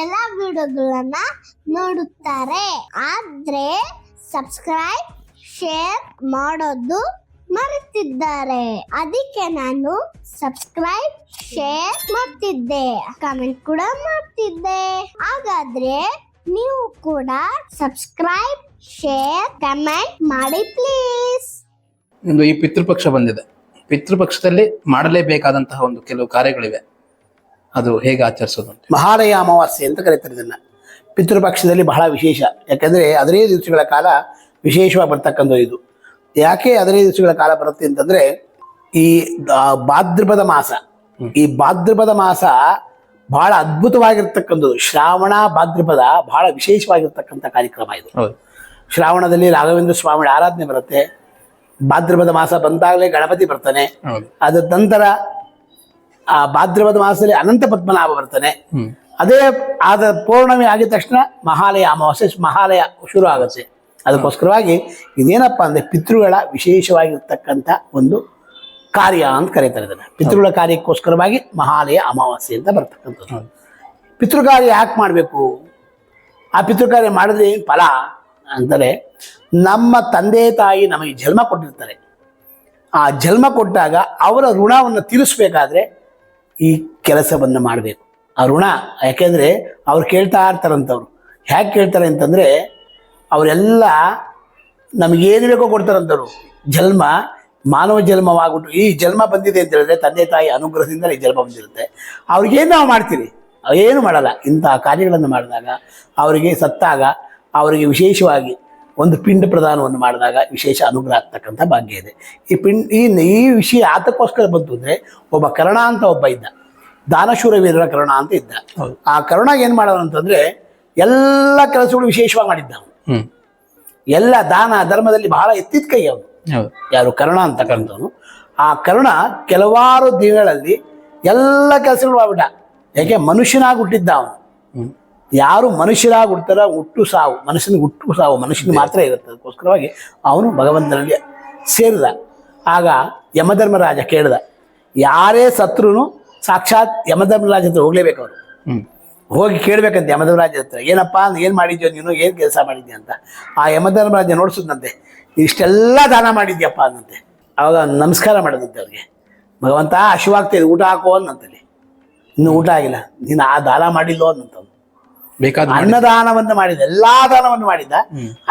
S3: ಎಲ್ಲಾ ವಿಡಿಯೋಗಳನ್ನ ನೋಡುತ್ತಾರೆ. ಆದ್ರೆ ಸಬ್ಸ್ಕ್ರೈಬ್ ಶೇರ್ ಮಾಡೋದು ಮರೆತಿದ್ದಾರೆ. ಅದಕ್ಕೆ ನಾನು ಸಬ್ಸ್ಕ್ರೈಬ್ ಶೇರ್ ಮಾಡ್ತಿದ್ದೆ. ಕಮೆಂಟ್ ಕೂಡ ಮಾಡ್ತಿದ್ದೆ. ಹಾಗಾದ್ರೆ ನೀವು ಕೂಡ ಸಬ್ಸ್ಕ್ರೈಬ್ ಶೇರ್ ಕಮೆಂಟ್ ಮಾಡಿ ಪ್ಲೀಸ್
S1: ಒಂದು ಈ ಪಿತೃಪಕ್ಷ ಬಂದಿದೆ. ಪಿತೃಪಕ್ಷದಲ್ಲಿ ಮಾಡಲೇಬೇಕಾದಂತಹ ಒಂದು ಕೆಲವು ಕಾರ್ಯಗಳಿವೆ. ಅದು ಹೇಗೆ ಆಚರಿಸೋದು ಅಂತ.
S2: ಮಹಾಲಯ ಅಮಾವಾಸ್ಯೆ ಅಂತ ಕರೀತಾರೆ ಇದನ್ನ. ಪಿತೃಪಕ್ಷದಲ್ಲಿ ಬಹಳ ವಿಶೇಷ. ಯಾಕಂದ್ರೆ ಹದಿನೈದು ದಿವಸಗಳ ಕಾಲ ವಿಶೇಷವಾಗಿ ಬರ್ತಕ್ಕಂಥ ಇದು. ಯಾಕೆ ಹದಿನೈದು ದಿವಸಗಳ ಕಾಲ ಬರುತ್ತೆ ಅಂತಂದ್ರೆ ಈ ಭಾದ್ರಪದ ಮಾಸ ಈ ಭಾದ್ರಪದ ಮಾಸ ಬಹಳ ಅದ್ಭುತವಾಗಿರ್ತಕ್ಕಂಥದ್ದು. ಶ್ರಾವಣ ಭಾದ್ರಪದ ಬಹಳ ವಿಶೇಷವಾಗಿರ್ತಕ್ಕಂಥ ಕಾರ್ಯಕ್ರಮ ಇದು. ಶ್ರಾವಣದಲ್ಲಿ ರಾಘವೇಂದ್ರ ಸ್ವಾಮಿ ಆರಾಧನೆ ಬರುತ್ತೆ. ಭಾದ್ರಪದ ಮಾಸ ಬಂದಾಗಲೇ ಗಣಪತಿ ಬರ್ತಾನೆ. ಅದ ನಂತರ ಆ ಭಾದ್ರಪದ ಮಾಸದಲ್ಲಿ ಅನಂತ ಪದ್ಮನಾಭ ಬರ್ತಾನೆ. ಅದೇ ಆದ ಪೌರ್ಣಮಿ ಆಗಿದ ತಕ್ಷಣ ಮಹಾಲಯ ಅಮಾವಾಸ್ಯೆ ಮಹಾಲಯ ಶುರು ಆಗುತ್ತೆ. ಅದಕ್ಕೋಸ್ಕರವಾಗಿ ಇದೇನಪ್ಪ ಅಂದರೆ ಪಿತೃಗಳ ವಿಶೇಷವಾಗಿರ್ತಕ್ಕಂಥ ಒಂದು ಕಾರ್ಯ ಅಂತ ಕರೀತಾರೆ ಇದನ್ನು. ಪಿತೃಗಳ ಕಾರ್ಯಕ್ಕೋಸ್ಕರವಾಗಿ ಮಹಾಲಯ ಅಮಾವಾಸ್ಯೆ ಅಂತ ಬರ್ತಕ್ಕಂಥದ್ದು.
S1: ಪಿತೃಕಾರ್ಯ
S2: ಪಿತೃ ಕಾರ್ಯ ಯಾಕೆ ಮಾಡಬೇಕು? ಆ ಪಿತೃಕಾರ್ಯ ಮಾಡಿದ್ರೆ ಏನು ಫಲ? ಅಂದರೆ ನಮ್ಮ ತಂದೆ ತಾಯಿ ನಮಗೆ ಜನ್ಮ ಕೊಟ್ಟಿರ್ತಾರೆ. ಆ ಜನ್ಮ ಕೊಟ್ಟಾಗ ಅವರ ಋಣವನ್ನು ತೀರಿಸ್ಬೇಕಾದ್ರೆ ಈ ಕೆಲಸವನ್ನು ಮಾಡಬೇಕು. ಆ ಋಣ, ಯಾಕೆಂದರೆ ಅವ್ರು ಕೇಳ್ತಾ ಇರ್ತಾರಂತವ್ರು. ಹೇಗೆ ಕೇಳ್ತಾರೆ ಅಂತಂದರೆ ಅವರೆಲ್ಲ ನಮಗೇನು ಬೇಕೋ ಕೊಡ್ತಾರಂತರು ಜನ್ಮ ಮಾನವ ಜನ್ಮವಾಗ್ಬಿಟ್ಟು ಈ ಜನ್ಮ ಬಂದಿದೆ ಅಂತ ಹೇಳಿದ್ರೆ ತಂದೆ ತಾಯಿ ಅನುಗ್ರಹದಿಂದ ಈ ಜನ್ಮ ಬಂದಿರುತ್ತೆ. ಅವ್ರಿಗೇನು ನಾವು ಮಾಡ್ತೀವಿ ಏನು ಮಾಡಲ್ಲ. ಇಂತಹ ಕಾರ್ಯಗಳನ್ನು ಮಾಡಿದಾಗ ಅವರಿಗೆ ಸತ್ತಾಗ ಅವರಿಗೆ ವಿಶೇಷವಾಗಿ ಒಂದು ಪಿಂಡ ಪ್ರದಾನವನ್ನು ಮಾಡಿದಾಗ ವಿಶೇಷ ಅನುಗ್ರಹ ಆಗ್ತಕ್ಕಂಥ ಭಾಗ್ಯ ಇದೆ. ಈ ಪಿಂಡ್ ಈ ಈ ವಿಷಯ ಆತಕ್ಕೋಸ್ಕರ ಬಂತು ಅಂದರೆ ಒಬ್ಬ ಕರ್ಣ ಅಂತ ಒಬ್ಬ ಇದ್ದ. ದಾನಶೂರ ವೀರರ ಕರ್ಣ ಅಂತ ಇದ್ದ. ಆ ಕರ್ಣ ಏನು ಮಾಡೋದಂತಂದರೆ ಅಂತಂದರೆ ಎಲ್ಲ ಕೆಲಸಗಳು ವಿಶೇಷವಾಗಿ ಮಾಡಿದ್ದ ಅವನು. ಎಲ್ಲ ದಾನ ಧರ್ಮದಲ್ಲಿ ಬಹಳ ಎತ್ತಿದ ಕೈ ಅವನು. ಯಾರು ಕರುಣ ಅಂತಕ್ಕಂಥವನು ಆ ಕರುಣ ಕೆಲವಾರು ದಿನಗಳಲ್ಲಿ ಎಲ್ಲ ಕೆಲಸಗಳು ಆಗ್ಬಿಟ್ಟ. ಯಾಕೆ? ಮನುಷ್ಯನಾಗಿ ಹುಟ್ಟಿದ್ದ ಅವನು ಯಾರು ಮನುಷ್ಯರಾಗಿ ಹುಡ್ತಾರ ಹುಟ್ಟು ಸಾವು. ಮನುಷ್ಯನಿಗೆ ಹುಟ್ಟು ಸಾವು. ಮನುಷ್ಯನಿಗೆ ಮಾತ್ರ ಇರುತ್ತೆ. ಅದಕ್ಕೋಸ್ಕರವಾಗಿ ಅವನು ಭಗವಂತನಲ್ಲಿ ಸೇರಿದ. ಆಗ ಯಮಧರ್ಮರಾಜ ಕೇಳಿದ. ಯಾರೇ ಸತ್ರು ಸಾಕ್ಷಾತ್ ಯಮಧರ್ಮರಾಜ ಹತ್ರ ಹೋಗ್ಲೇಬೇಕು ಅವರು. ಹೋಗಿ ಕೇಳ್ಬೇಕಂತೆ ಯಮಧರ್ಮರಾಜ ಹತ್ರ. ಏನಪ್ಪ ಏನು ಮಾಡಿದ್ಯೋ ನೀನು ಏನು ಕೆಲಸ ಮಾಡಿದ್ಯಾ ಅಂತ. ಆ ಯಮಧರ್ಮರಾಜ ನೋಡ್ಸಿದ್ನಂತೆ ಇಷ್ಟೆಲ್ಲ ದಾನ ಮಾಡಿದ್ಯಪ್ಪ ಅಂದಂತೆ ಅವಾಗ ನಮಸ್ಕಾರ ಮಾಡಿದಂತೆ ಅವ್ರಿಗೆ. ಭಗವಂತ ಹಶುವಾಗ್ತಿದೆ ಊಟ ಹಾಕೋ ಅನ್ನಂತಲ್ಲಿ ಇನ್ನು ಊಟ ಆಗಿಲ್ಲ. ನೀನು ಆ ದಾನ ಮಾಡಿಲ್ಲೋ ಅನ್ನಂತ
S1: ಬೇಕಾದ
S2: ಅನ್ನದಾನವನ್ನು ಮಾಡಿದ ಎಲ್ಲಾ ದಾನವನ್ನು ಮಾಡಿದ್ದ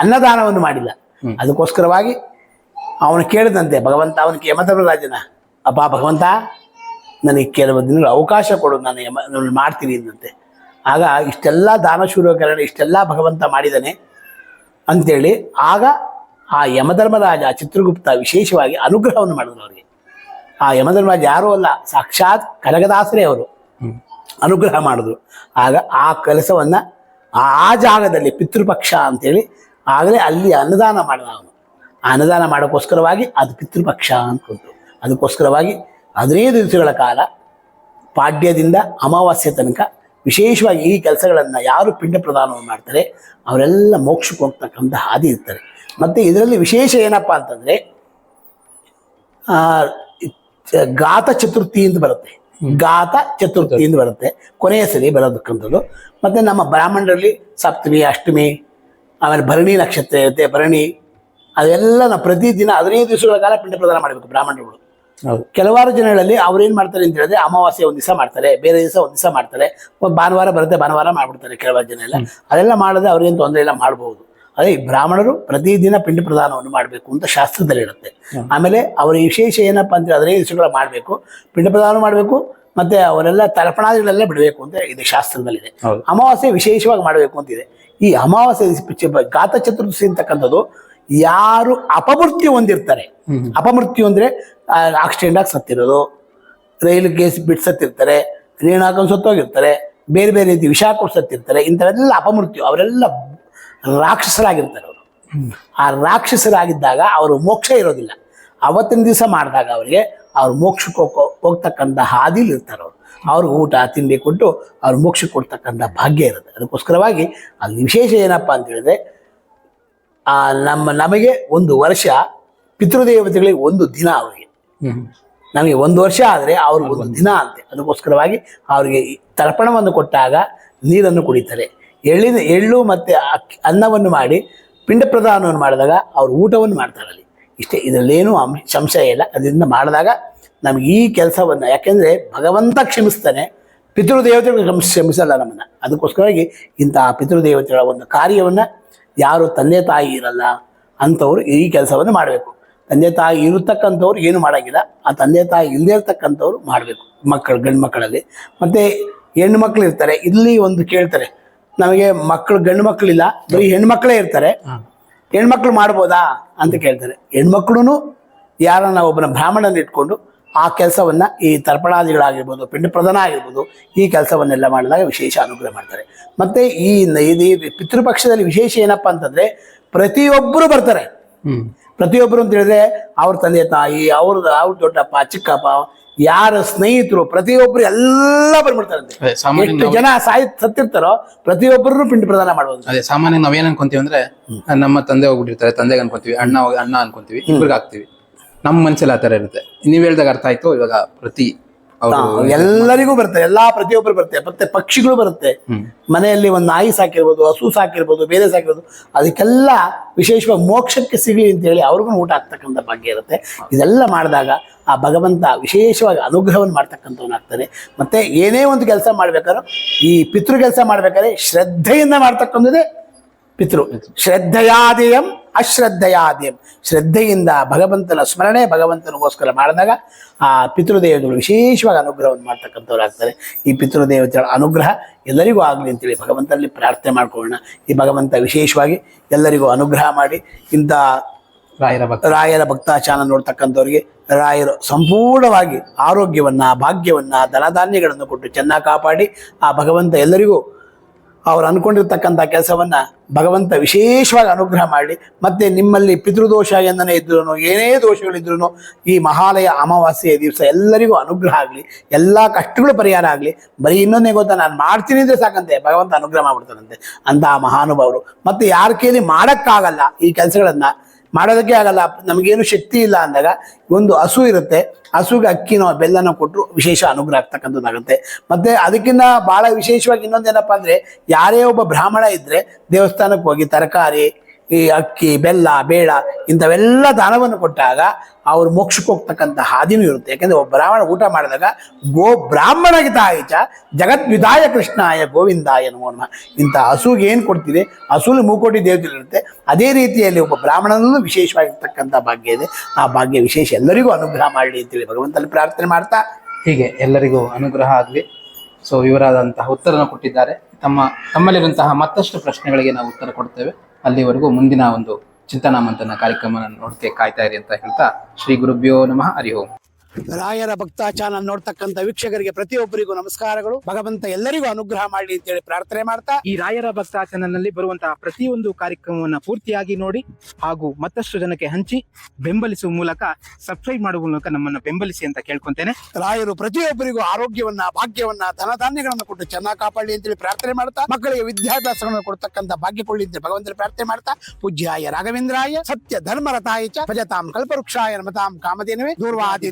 S2: ಅನ್ನದಾನವನ್ನು ಮಾಡಿಲ್ಲ. ಅದಕ್ಕೋಸ್ಕರವಾಗಿ ಅವನು ಕೇಳಿದಂತೆ ಭಗವಂತ ಅವನಿಗೆ ಯಮಧರ್ಮರಾಜನ ಅಪ್ಪ ಭಗವಂತ ನನಗೆ ಕೆಲವು ದಿನಗಳು ಅವಕಾಶ ಕೊಡು ನಾನು ಯಮ ಮಾಡ್ತೀನಿ ಅಂದಂತೆ ಆಗ ಇಷ್ಟೆಲ್ಲ ದಾನ ಶೂರಕರಣ ಇಷ್ಟೆಲ್ಲ ಭಗವಂತ ಮಾಡಿದ್ದಾನೆ ಅಂತೇಳಿ ಆಗ ಆ ಯಮಧರ್ಮರಾಜ ಚಿತ್ರಗುಪ್ತ ವಿಶೇಷವಾಗಿ ಅನುಗ್ರಹವನ್ನು ಮಾಡಿದ್ರು ಅವರಿಗೆ. ಆ ಯಮಧರ್ಮರಾಜ ಯಾರೂ ಅಲ್ಲ, ಸಾಕ್ಷಾತ್ ಕನಕದಾಸರೇ ಅವರು ಅನುಗ್ರಹ ಮಾಡಿದ್ರು. ಆಗ ಆ ಕೆಲಸವನ್ನು ಆ ಜಾಗದಲ್ಲಿ ಪಿತೃಪಕ್ಷ ಅಂತೇಳಿ ಆಗಲೇ ಅಲ್ಲಿ ಅನ್ನದಾನ ಮಾಡಿದ ಅವನು. ಆ ಅನ್ನದಾನ ಮಾಡೋಕ್ಕೋಸ್ಕರವಾಗಿ ಅದು ಪಿತೃಪಕ್ಷ ಅಂತ ಕೊಟ್ಟರು ಅದಕ್ಕೋಸ್ಕರವಾಗಿ ಹದಿನೈದು ದಿವಸಗಳ ಕಾಲ ಪಾಡ್ಯದಿಂದ ಅಮಾವಾಸ್ಯೆ ತನಕ ವಿಶೇಷವಾಗಿ ಈ ಕೆಲಸಗಳನ್ನು ಯಾರು ಪಿಂಡ ಪ್ರದಾನವನ್ನು ಮಾಡ್ತಾರೆ, ಅವರೆಲ್ಲ ಮೋಕ್ಷಕ್ಕೆ ಹೋಗ್ತಕ್ಕಂಥ ಹಾದಿ ಇರ್ತಾರೆ. ಮತ್ತು ಇದರಲ್ಲಿ ವಿಶೇಷ ಏನಪ್ಪ ಅಂತಂದರೆ ಗಾತ ಚತುರ್ಥಿ ಅಂತ ಬರುತ್ತೆ. ಗಾತ ಚತುರ್ಥಿ ಅಂತ ಬರುತ್ತೆ. ಕೊನೆಯ ಸರಿ ಬರೋದಕ್ಕಂಥದ್ದು. ಮತ್ತು ನಮ್ಮ ಬ್ರಾಹ್ಮಣರಲ್ಲಿ ಸಪ್ತಮಿ, ಅಷ್ಟಮಿ, ಆಮೇಲೆ ಭರಣಿ ನಕ್ಷತ್ರ ಇರುತ್ತೆ. ಭರಣಿ, ಅದೆಲ್ಲ ನಾವು ಪ್ರತಿದಿನ ಹದಿನೈದು ದಿವಸಗಳ ಕಾಲ ಪಿಂಡ ಪ್ರದಾನ ಮಾಡಬೇಕು ಬ್ರಾಹ್ಮಣರುಗಳು. ಕೆಲವಾರು ಜನಗಳಲ್ಲಿ ಅವ್ರು ಏನು ಮಾಡ್ತಾರೆ ಅಂತ ಹೇಳಿದ್ರೆ ಅಮಾವಾಸ್ಯೆ ಒಂದು ದಿವಸ ಮಾಡ್ತಾರೆ ಬೇರೆ ದಿವಸ ಒಂದು ದಿವಸ ಮಾಡ್ತಾರೆ ಭಾನುವಾರ ಬರುತ್ತೆ ಭಾನುವಾರ ಮಾಡ್ಬಿಡ್ತಾರೆ ಕೆಲವಾರು ಜನ ಎಲ್ಲ. ಅದೆಲ್ಲ ಮಾಡದೆ ಅವ್ರೇನು ತೊಂದರೆ ಇಲ್ಲ ಮಾಡ್ಬೋದು. ಅದೇ ಈ ಬ್ರಾಹ್ಮಣರು ಪ್ರತಿದಿನ ಪಿಂಡ ಪ್ರದಾನವನ್ನು ಮಾಡಬೇಕು ಅಂತ ಶಾಸ್ತ್ರದಲ್ಲಿ ಇರುತ್ತೆ. ಆಮೇಲೆ ಅವರ ವಿಶೇಷ ಏನಪ್ಪ ಅಂತ ಹದಿನೈದು ದಿವಸಗಳ ಮಾಡಬೇಕು ಪಿಂಡ ಪ್ರದಾನ ಮಾಡಬೇಕು ಮತ್ತೆ ಅವರೆಲ್ಲ ತರ್ಪಣಾದಿಗಳೆಲ್ಲ ಬಿಡಬೇಕು ಅಂತ ಇದೆ ಶಾಸ್ತ್ರದಲ್ಲಿದೆ. ಅಮಾವಾಸ್ಯೆ ವಿಶೇಷವಾಗಿ ಮಾಡಬೇಕು ಅಂತಿದೆ ಈ ಅಮಾವಾಸ್ಯೆ ಗಾತ ಚತುರ್ದಶಿ ಅಂತಕ್ಕಂಥದ್ದು ಯಾರು ಅಪಮೃತ್ಯು ಹೊಂದಿರ್ತಾರೆ. ಅಪಮೃತ್ಯು ಅಂದರೆ ಆಕ್ಸಿಡೆಂಟ್ ಆಗಿ ಸತ್ತಿರೋದು. ರೈಲು ಗೇಸ್ ಬಿಟ್ಟು ಸತ್ತಿರ್ತಾರೆ ನೇಣು ಹಾಕೊಂಡು ಸತ್ತೋಗಿರ್ತಾರೆ, ಬೇರೆ ಬೇರೆ ರೀತಿ ವಿಷ ಸತ್ತಿರ್ತಾರೆ, ಇಂಥವೆಲ್ಲ ಅಪಮೃತ್ಯು, ಅವರೆಲ್ಲ ರಾಕ್ಷಸರಾಗಿರ್ತಾರೆ ಅವರು. ಆ ರಾಕ್ಷಸರಾಗಿದ್ದಾಗ ಅವರು ಮೋಕ್ಷ ಇರೋದಿಲ್ಲ. ಅವತ್ತಿನ ದಿವಸ ಮಾಡಿದಾಗ ಅವರಿಗೆ ಅವ್ರು ಮೋಕ್ಷಕ್ಕೆ ಹೋಗೋ, ಹೋಗ್ತಕ್ಕಂಥ ಹಾದಿಲಿ ಇರ್ತಾರೆ ಅವರು. ಅವ್ರಿಗೆ ಊಟ, ತಿಂಡಿ ಕೊಟ್ಟು ಅವ್ರ ಮೋಕ್ಷಕ್ಕೆ ಕೊಡ್ತಕ್ಕಂಥ ಭಾಗ್ಯ ಇರುತ್ತೆ. ಅದಕ್ಕೋಸ್ಕರವಾಗಿ ಅಲ್ಲಿ ವಿಶೇಷ ಏನಪ್ಪ ಅಂತ ಹೇಳಿದ್ರೆ, ಆ, ನಮ್ಮ ನಮಗೆ ಒಂದು ವರ್ಷ, ಪಿತೃದೇವತೆಗಳಿಗೆ ಒಂದು ದಿನ ಅವರಿಗೆ. ನಮಗೆ ಒಂದು ವರ್ಷ ಆದರೆ ಅವ್ರಿಗೆ ಒಂದು ದಿನ ಅಂತೆ ಅದಕ್ಕೋಸ್ಕರವಾಗಿ ಅವರಿಗೆ ತರ್ಪಣವನ್ನು ಕೊಟ್ಟಾಗ ನೀರನ್ನು ಕುಡಿತಾರೆ. ಎಳ್ಳಿನ ಎಳ್ಳು ಮತ್ತು ಅಕ್ಕಿ ಅನ್ನವನ್ನು ಮಾಡಿ ಪಿಂಡ ಪ್ರದಾನವನ್ನು ಮಾಡಿದಾಗ ಅವ್ರು ಊಟವನ್ನು ಮಾಡ್ತಾರೆ ಅಲ್ಲಿ. ಇಷ್ಟೇ ಇದರಲ್ಲೇನೂ ಅಂಶ ಸಂಶಯ ಇಲ್ಲ. ಅದರಿಂದ ಮಾಡಿದಾಗ ನಮಗೆ ಈ ಕೆಲಸವನ್ನು ಯಾಕೆಂದರೆ ಭಗವಂತ ಕ್ಷಮಿಸ್ತಾನೆ ಪಿತೃದೇವತೆಗಳು ಕ್ಷಮಿಸ್ ಕ್ಷಮಿಸಲ್ಲ ನಮ್ಮನ್ನು. ಅದಕ್ಕೋಸ್ಕರವಾಗಿ ಇಂತಹ ಪಿತೃದೇವತೆಗಳ ಒಂದು ಕಾರ್ಯವನ್ನು ಯಾರು ತಂದೆ ತಾಯಿ ಇರಲ್ಲ ಅಂಥವ್ರು ಈ ಕೆಲಸವನ್ನು ಮಾಡಬೇಕು. ತಂದೆ ತಾಯಿ ಇರತಕ್ಕಂಥವ್ರು ಏನು ಮಾಡೋಂಗಿಲ್ಲ. ಆ ತಂದೆ ತಾಯಿ ಇಲ್ಲದೇ ಇರ್ತಕ್ಕಂಥವ್ರು ಮಾಡಬೇಕು. ಮಕ್ಕಳು ಗಂಡು ಮಕ್ಕಳಲ್ಲಿ. ಮತ್ತು ಹೆಣ್ಣು ಮಕ್ಕಳು ಇರ್ತಾರೆ. ಇಲ್ಲಿ ಒಂದು ಕೇಳ್ತಾರೆ. ನಮಗೆ ಮಕ್ಕಳು ಗಂಡು ಮಕ್ಕಳಿಲ್ಲ ಬರೀ ಹೆಣ್ಮಕ್ಳೇ ಇರ್ತಾರೆ. ಹೆಣ್ಮಕ್ಳು ಮಾಡ್ಬೋದಾ ಅಂತ ಕೇಳ್ತಾರೆ. ಹೆಣ್ಮಕ್ಳು ಯಾರನ್ನ ಒಬ್ಬನ ಬ್ರಾಹ್ಮಣನ ಇಟ್ಕೊಂಡು ಆ ಕೆಲಸವನ್ನು ಈ ತರ್ಪಣಾದಿಗಳಾಗಿರ್ಬೋದು ಪಿಂಡ ಪ್ರಧಾನ ಆಗಿರ್ಬೋದು ಈ ಕೆಲಸವನ್ನೆಲ್ಲ ಮಾಡಿದಾಗ ವಿಶೇಷ ಅನುಗ್ರಹ ಮಾಡ್ತಾರೆ. ಮತ್ತು ಈ ಪಿತೃಪಕ್ಷದಲ್ಲಿ ವಿಶೇಷ ಏನಪ್ಪ ಅಂತಂದರೆ ಪ್ರತಿಯೊಬ್ಬರು ಬರ್ತಾರೆ. ಪ್ರತಿಯೊಬ್ಬರು ಅಂತ ಹೇಳಿದ್ರೆ ಅವ್ರ ತಂದೆ ತಾಯಿ ಅವ್ರ ಅವ್ರ ದೊಡ್ಡಪ್ಪ ಚಿಕ್ಕಪ್ಪ ಯಾರ ಸ್ನೇಹಿತರು ಪ್ರತಿಯೊಬ್ಬರು ಎಲ್ಲ ಬಂದ್ಬಿಡ್ತಾರಂತೆ. ಎಷ್ಟು ಜನ ಸಾಯ್ ಸತ್ತಿರ್ತಾರೋ ಪ್ರತಿಯೊಬ್ಬರು ಪಿಂಡ ಪ್ರದಾನ ಮಾಡ್ಬೋದು
S1: ಅದೇ ಸಾಮಾನ್ಯ ನಾವೇನ್ ಅನ್ಕೊಂತೀವಿ ಅಂದ್ರೆ ನಮ್ಮ ತಂದೆ ಹೋಗ್ಬಿಟ್ಟಿರ್ತಾರೆ ತಂದೆಗೆ ಅನ್ಕೊಂತೀವಿ ಅಣ್ಣ ಹೋಗಿ ಅಣ್ಣ ಅನ್ಕೊಂತೀವಿ ಇಬ್ಬರಿಗೆ ಹಾಕ್ತಿವಿ. ನಮ್ಮ ಮನ್ಸಲ್ಲಿ ಆ ಥರ ಇರುತ್ತೆ. ನೀವ್ ಹೇಳ್ದಾಗ ಅರ್ಥ ಆಯ್ತು ಇವಾಗ ಪ್ರತಿ
S2: ಎಲ್ಲರಿಗೂ ಬರುತ್ತೆ ಎಲ್ಲಾ ಪ್ರತಿಯೊಬ್ಬರು ಬರುತ್ತೆ ಮತ್ತೆ ಪಕ್ಷಿಗಳು ಬರುತ್ತೆ. ಮನೆಯಲ್ಲಿ ಒಂದು ನಾಯಿ ಸಾಕಿರ್ಬೋದು ಹಸು ಸಾಕಿರ್ಬೋದು ಬೇರೆ ಸಾಕಿರ್ಬೋದು ಅದಕ್ಕೆಲ್ಲ ವಿಶೇಷವಾಗಿ ಮೋಕ್ಷಕ್ಕೆ ಸಿಗಲಿ ಅಂತ ಹೇಳಿ ಅವ್ರಿಗೂ ಊಟ ಆಗ್ತಕ್ಕಂಥ ಭಾಗ್ಯ ಇರುತ್ತೆ. ಇದೆಲ್ಲ ಮಾಡಿದಾಗ ಆ ಭಗವಂತ ವಿಶೇಷವಾಗಿ ಅನುಗ್ರಹವನ್ನು ಮಾಡ್ತಕ್ಕಂಥವನಾಗ್ತಾನೆ ಮತ್ತೆ ಏನೇ ಒಂದು ಕೆಲಸ ಮಾಡ್ಬೇಕಾದ್ರೂ ಈ ಪಿತೃ ಕೆಲಸ ಮಾಡ್ಬೇಕಾದ್ರೆ ಶ್ರದ್ಧೆಯಿಂದ ಮಾಡ್ತಕ್ಕಂಥದ್ದೇ ಪಿತೃ. ಶ್ರದ್ಧೆಯಾದೇಯಂ ಅಶ್ರದ್ಧೆಯಾದೇಯಂ. ಶ್ರದ್ಧೆಯಿಂದ ಭಗವಂತನ ಸ್ಮರಣೆ ಭಗವಂತನಿಗೋಸ್ಕರ ಮಾಡಿದಾಗ ಆ ಪಿತೃದೇವತೆಗಳು ವಿಶೇಷವಾಗಿ ಅನುಗ್ರಹವನ್ನು ಮಾಡ್ತಕ್ಕಂಥವ್ರಾಗ್ತಾರೆ. ಈ ಪಿತೃದೇವತೆಗಳ ಅನುಗ್ರಹ ಎಲ್ಲರಿಗೂ ಆಗಲಿ ಅಂತೇಳಿ ಭಗವಂತನಲ್ಲಿ ಪ್ರಾರ್ಥನೆ ಮಾಡ್ಕೊಳ್ಳೋಣ. ಈ ಭಗವಂತ ವಿಶೇಷವಾಗಿ ಎಲ್ಲರಿಗೂ ಅನುಗ್ರಹ ಮಾಡಿ ಇಂಥ
S1: ರಾಯರ ಭಕ್ತ.
S2: ರಾಯರ ಭಕ್ತಾಚಾರ ನೋಡ್ತಕ್ಕಂಥವ್ರಿಗೆ ರಾಯರು ಸಂಪೂರ್ಣವಾಗಿ ಆರೋಗ್ಯವನ್ನು ಭಾಗ್ಯವನ್ನು ಧನಧಾನ್ಯಗಳನ್ನು ಕೊಟ್ಟು ಚೆನ್ನಾಗಿ ಕಾಪಾಡಿ ಆ ಭಗವಂತ ಎಲ್ಲರಿಗೂ ಅವ್ರು ಅನ್ಕೊಂಡಿರ್ತಕ್ಕಂಥ ಕೆಲಸವನ್ನ ಭಗವಂತ ವಿಶೇಷವಾಗಿ ಅನುಗ್ರಹ ಮಾಡಿ, ಮತ್ತೆ ನಿಮ್ಮಲ್ಲಿ ಪಿತೃದೋಷ ಎಂದನೇ ಇದ್ರೂ ಏನೇ ದೋಷಗಳಿದ್ರೂ ಈ ಮಹಾಲಯ ಅಮಾವಾಸ್ಯೆಯ ದಿವಸ ಎಲ್ಲರಿಗೂ ಅನುಗ್ರಹ ಆಗಲಿ, ಎಲ್ಲ ಕಷ್ಟಗಳು ಪರಿಹಾರ ಆಗಲಿ, ಬರೀ ಇನ್ನೊಂದೇ ಗೊತ್ತಾ, ನಾನು ಮಾಡ್ತೀನಿ ಅಂದ್ರೆ ಸಾಕಂತೆ, ಭಗವಂತ ಅನುಗ್ರಹ ಮಾಡ್ಬಿಡ್ತಾನಂತೆ. ಅಂತ ಮಹಾನುಭಾವರು. ಮತ್ತೆ ಯಾರ ಕೈಲಿ ಮಾಡೋಕ್ಕಾಗಲ್ಲ ಈ ಕೆಲಸಗಳನ್ನ ಮಾಡೋದಕ್ಕೆ ಆಗಲ್ಲ. ನಮಗೇನು ಶಕ್ತಿ ಇಲ್ಲ ಅಂದಾಗ ಒಂದು ಹಸು ಇರುತ್ತೆ. ಹಸುಗೆ ಅಕ್ಕಿನೋ ಬೆಲ್ಲನೋ ಕೊಟ್ಟರು ವಿಶೇಷ ಅನುಗ್ರಹ ಆಗ್ತಕ್ಕಂಥದ್ದಾಗುತ್ತೆ ಮತ್ತೆ ಅದಕ್ಕಿಂತ ಬಹಳ ವಿಶೇಷವಾಗಿ ಇನ್ನೊಂದೇನಪ್ಪ ಅಂದ್ರೆ ಯಾರೇ ಒಬ್ಬ ಬ್ರಾಹ್ಮಣ ಇದ್ರೆ ದೇವಸ್ಥಾನಕ್ಕೆ ಹೋಗಿ ತರಕಾರಿ ಈ ಅಕ್ಕಿ, ಬೆಲ್ಲ, ಬೇಳ ಇಂಥವೆಲ್ಲ ದಾನವನ್ನು ಕೊಟ್ಟಾಗ ಅವ್ರು ಮೋಕ್ಷಕ್ಕೆ ಹೋಗ್ತಕ್ಕಂಥ ಹಾದಿನೂ ಇರುತ್ತೆ. ಯಾಕಂದ್ರೆ ಒಬ್ಬ ಬ್ರಾಹ್ಮಣ ಊಟ ಮಾಡಿದಾಗ ಗೋ ಬ್ರಾಹ್ಮಣಗಿತಾಯಿಚ ಜಗದ್ವಿದಾಯ ಕೃಷ್ಣಾಯ ಗೋವಿಂದಾಯ ನಮೋ ನಮಃ. ಇಂಥ ಹಸುಗೆ ಏನು ಕೊಡ್ತಿದೆ? ಹಸುಲಿ ಮೂಕೋಟಿ ದೇವತೆಗಳು ಇರುತ್ತೆ. ಅದೇ ರೀತಿಯಲ್ಲಿ ಒಬ್ಬ ಬ್ರಾಹ್ಮಣನಲ್ಲೂ ವಿಶೇಷವಾಗಿರ್ತಕ್ಕಂಥ ಭಾಗ್ಯ ಇದೆ. ಆ ಭಾಗ್ಯ ವಿಶೇಷ ಎಲ್ಲರಿಗೂ ಅನುಗ್ರಹ ಮಾಡಲಿ ಅಂತೇಳಿ ಭಗವಂತನಲ್ಲಿ ಪ್ರಾರ್ಥನೆ ಮಾಡ್ತಾ
S1: ಹೀಗೆ ಎಲ್ಲರಿಗೂ ಅನುಗ್ರಹ ಆಗಲಿ. ಸೊ ಇವರಾದಂತಹ ಉತ್ತರನ ಕೊಟ್ಟಿದ್ದಾರೆ. ತಮ್ಮ ತಮ್ಮಲ್ಲಿರುವಂತಹ ಮತ್ತಷ್ಟು ಪ್ರಶ್ನೆಗಳಿಗೆ ನಾವು ಉತ್ತರ ಕೊಡ್ತೇವೆ. ಅಲ್ಲಿವರೆಗೂ ಮುಂದಿನ ಒಂದು ಚಿಂತನಾ ಮಂಥನ ಕಾರ್ಯಕ್ರಮ ನೋಡ್ತೇ ಕಾಯ್ತಾ ಇರಿ ಅಂತ ಹೇಳ್ತಾ ಶ್ರೀ ಗುರುಭ್ಯೋ ನಮಃ. ಹರಿ ಓಂ.
S2: ರಾಯರ ಭಕ್ತಾಚಾರ ನೋಡ್ತಕ್ಕಂಥ ವೀಕ್ಷಕರಿಗೆ ಪ್ರತಿಯೊಬ್ಬರಿಗೂ ನಮಸ್ಕಾರಗಳು. ಭಗವಂತ ಎಲ್ಲರಿಗೂ ಅನುಗ್ರಹ ಮಾಡಲಿ ಅಂತೇಳಿ ಪ್ರಾರ್ಥನೆ ಮಾಡ್ತಾ.
S1: ಈ ರಾಯರ ಭಕ್ತ ಚಾನಲ್ನಲ್ಲಿ ಬರುವಂತಹ ಪ್ರತಿಯೊಂದು ಕಾರ್ಯಕ್ರಮವನ್ನ ಪೂರ್ತಿಯಾಗಿ ನೋಡಿ ಹಾಗೂ ಮತ್ತಷ್ಟು ಜನಕ್ಕೆ ಹಂಚಿ ಬೆಂಬಲಿಸುವ ಮೂಲಕ ಸಬ್ಸ್ಕ್ರೈಬ್ ಮಾಡುವ ಮೂಲಕ ನಮ್ಮನ್ನ ಬೆಂಬಲಿಸಿ ಅಂತ ಕೇಳ್ಕೊಂತೇನೆ.
S2: ರಾಯರು ಪ್ರತಿಯೊಬ್ಬರಿಗೂ ಆರೋಗ್ಯವನ್ನ ಭಾಗ್ಯವನ್ನ ಧನಧಾನ್ಯಗಳನ್ನು ಕೊಟ್ಟು ಚೆನ್ನಾಗಿ ಕಾಪಾಡಲಿ ಅಂತೇಳಿ ಪ್ರಾರ್ಥನೆ ಮಾಡ್ತಾ. ಮಕ್ಕಳಿಗೆ ವಿದ್ಯಾಭ್ಯಾಸಗಳನ್ನು ಕೊಡ್ತಕ್ಕಂಥ ಭಾಗ್ಯ ಕೊಡಲಿ ಅಂತ ಭಗವಂತನ ಪ್ರಾರ್ಥನೆ ಮಾಡ್ತಾ. ಪೂಜ್ಯಾಯ ರಾಘವೇಂದ್ರಾಯ ಸತ್ಯ ಧರ್ಮರತಾಯ ಚ ಭಜತಾಂ ಕಲ್ಪವೃಕ್ಷಾಯ ನಮತಾಂ ಕಾಮಧೇನವೇ. ದೂರ್ವಾದಿ